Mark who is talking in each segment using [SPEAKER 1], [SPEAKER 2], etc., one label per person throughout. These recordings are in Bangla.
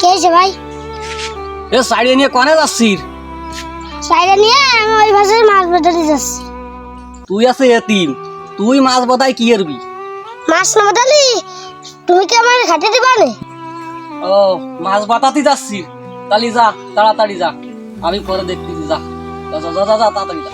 [SPEAKER 1] হয়েছে ভাই?
[SPEAKER 2] এ সাইডে নিয়ে কনে যাচ্ছিস?
[SPEAKER 1] সাইডে নিয়ে আমি ওই ভাষায় মাছ বাজারে যাচ্ছি।
[SPEAKER 2] তুই আছে এতিম। তুই মাছ বাদায় কি করবি?
[SPEAKER 1] মাছ না বাদালি তুমি কি আমার ঘাটে দিবা নে?
[SPEAKER 2] ও মাছ বাতাতে যাচ্ছিস। তালি যা তাড়াতাড়ি যা। আমি পরে দেখতেছি যা, যা যা যা তাড়াতাড়ি যা।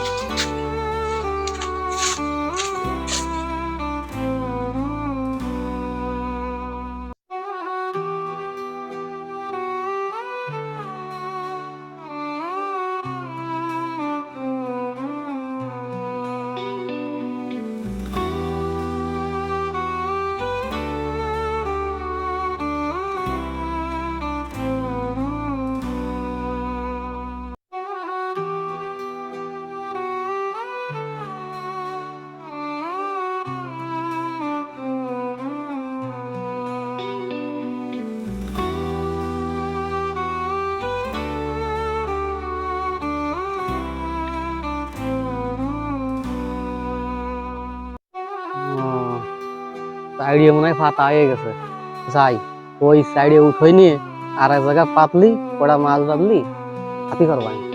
[SPEAKER 3] সাইডে মনে হয় ফাতা হয়ে গেছে। যাই, ওই সাইডে উঠোই নিয়ে আর এক জায়গায় পাতলি ওটা মাছ বাঁধলি, হাতি করবাই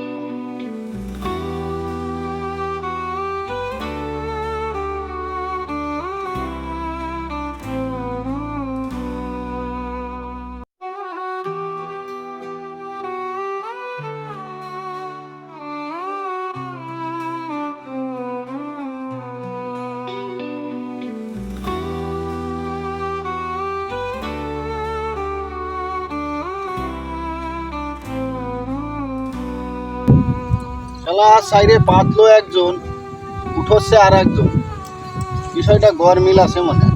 [SPEAKER 4] খেলা সাইডে পাতলো একজন উঠোচ্ছে আর একজন বিষয়টা গড় মিল আছে মনে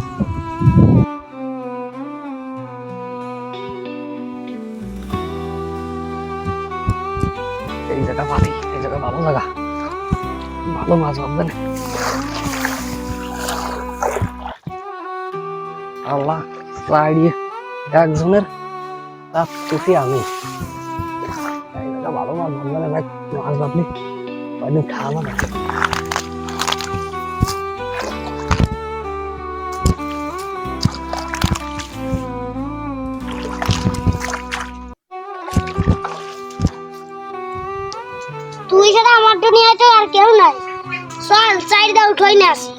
[SPEAKER 3] এই জায়গা পাতি এই জায়গা ভালো জায়গা ভালো মাছ বাঁধবে না আল্লাহ একজনের তাপতেছি আমি। এই জায়গা ভালো মাছ বাঁধবে না ভাই মাছ বাঁধলি কয়দিন খাওয়ানো না
[SPEAKER 1] তুই ছাড়া আমার দুনিয়ায় তো আর কেউ নাই। চল সাইডে উঠোই না আসি।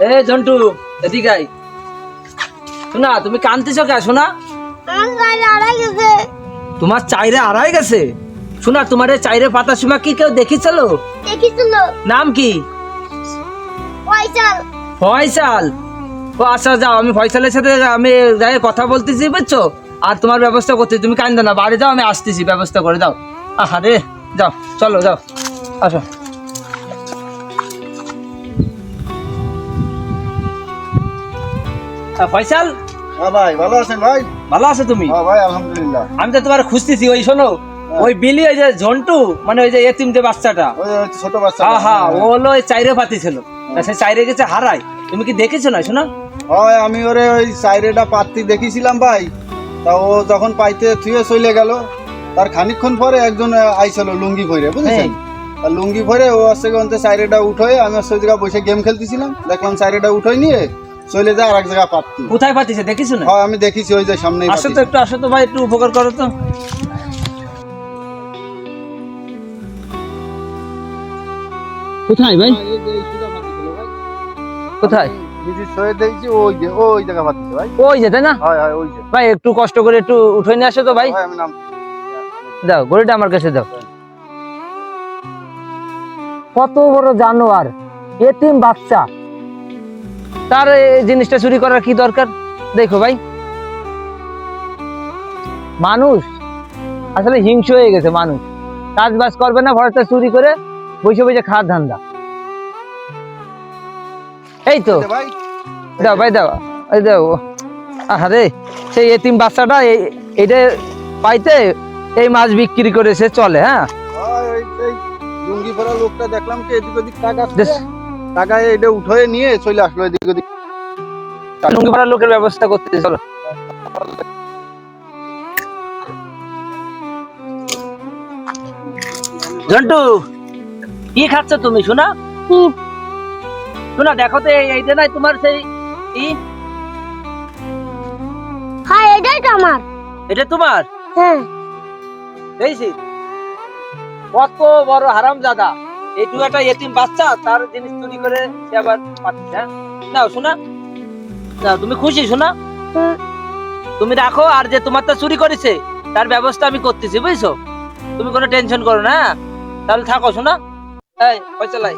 [SPEAKER 2] এ জন্টু এদিকে আয়। শোনা তুমি কানতেছো কে? শোনা। তোমার চাইরে আড়াই গেছে? শোনা তোমার এই চাইরে পাতার সময় কি কেউ দেখিছিল?
[SPEAKER 1] দেখিছিল।
[SPEAKER 2] নাম কি? ফয়সাল। ও আচ্ছা যাও আমি ফয়সালের সাথে আমি যাই কথা বলতেছি বুঝছ? আর তোমার ব্যবস্থা করতে তুমি কান্দো না। বাড়ি যাও আমি আসতেছি ব্যবস্থা করে দাও আহা রে যাও চলো যাও। আসো। ফয়সাল?
[SPEAKER 4] হ্যাঁ ভাই ভালো আছেন ভাই?
[SPEAKER 2] ভালো আছো তুমি?
[SPEAKER 4] হ্যাঁ ভাই আলহামদুলিল্লাহ।
[SPEAKER 2] আমি তো তোমার খুঁজতেছি ওই শোনো ওই বিলি ওই যে ঝন্টু মানে ওই যে এতিম যে বাচ্চাটা
[SPEAKER 4] ছোট বাচ্চা
[SPEAKER 2] হ্যাঁ হ্যাঁ ও হলো ওই চাইরে পাতি ছিল। সে চাইরে গেছে হারাই তুমি কি দেখেছ না শোনো?
[SPEAKER 4] হয় আমি ওরে ওই সাইডেটা পাত্তি দেখেছিলাম ভাই। তা ও যখন পাইতে থুয়ে চলে গেল তার খানিকক্ষণ পরে একজন আইছিল লুঙ্গি ভরে বুঝেছেন? আর লুঙ্গি ভরে ও অন্তে সাইডেটা উঠোয় আমি জায়গায় বসে গেম খেলতেছিলাম। দেখলাম চাইরেটা উঠোয় নিয়ে চলে যায় আর এক জায়গায়
[SPEAKER 2] কোথায় পাতিছে? দেখেছ না?
[SPEAKER 4] হয় আমি দেখেছি ওই যে সামনে
[SPEAKER 2] আসো তো একটু আসো তো ভাই একটু উপকার করো তো। কোথায় ভাই? কোথায়?
[SPEAKER 4] ওই জায়গা পাত্তি ভাই।
[SPEAKER 2] ওই যে তাই না?
[SPEAKER 4] ওই যে।
[SPEAKER 2] ভাই একটু কষ্ট করে একটু উঠে নিয়ে আসো তো ভাই।
[SPEAKER 4] আমি নাম
[SPEAKER 2] দাও গড়িটা আমার কাছে দাও। কত বড় জানোয়ার এতিম বাচ্চা। তার এই জিনিসটা চুরি করার কি দরকার? দেখো ভাই। মানুষ আসলে হিংস হয়ে গেছে মানুষ। কাজ বাজ করবে না ভরসা চুরি করে বসে বসে খাওয়ার ধান্দা। এই তো। দাও ভাই দাও। এই দাও। আরে সেই এতিম বাচ্চাটা এইটা পাইতে এই মাছ বিক্রি করে সে চলে হ্যাঁ?
[SPEAKER 4] লোকটা দেখলাম কি এদিক ওদিক টাকা এটা উঠে নিয়ে চলে আসলো এদিক ওদিক।
[SPEAKER 2] লুঙ্গি পরা লোকের ব্যবস্থা করতে চলো। ঝন্টু কি খাচ্ছ তুমি শোনা? শোনা দেখো তো এই- এইটা নাই তোমার সেই ই
[SPEAKER 1] হ্যাঁ এটাই তো আমার।
[SPEAKER 2] এটা তোমার?
[SPEAKER 1] হ্যাঁ।
[SPEAKER 2] কত বড় হারাম দাদা এইটু একটা এতিম বাচ্চা, তার জিনিস চুরি করে সে আবার পাচ্ছে হ্যাঁ? নাও, শোনা। না তুমি খুশি, শোনা। তুমি রাখো, আর যে তোমারটা চুরি করেছে, তার ব্যবস্থা আমি করতেছি, বুঝছ? তুমি কোনো টেনশন করো না হ্যাঁ? তাহলে থাকো, শোনা। এই, পয়সা লাই।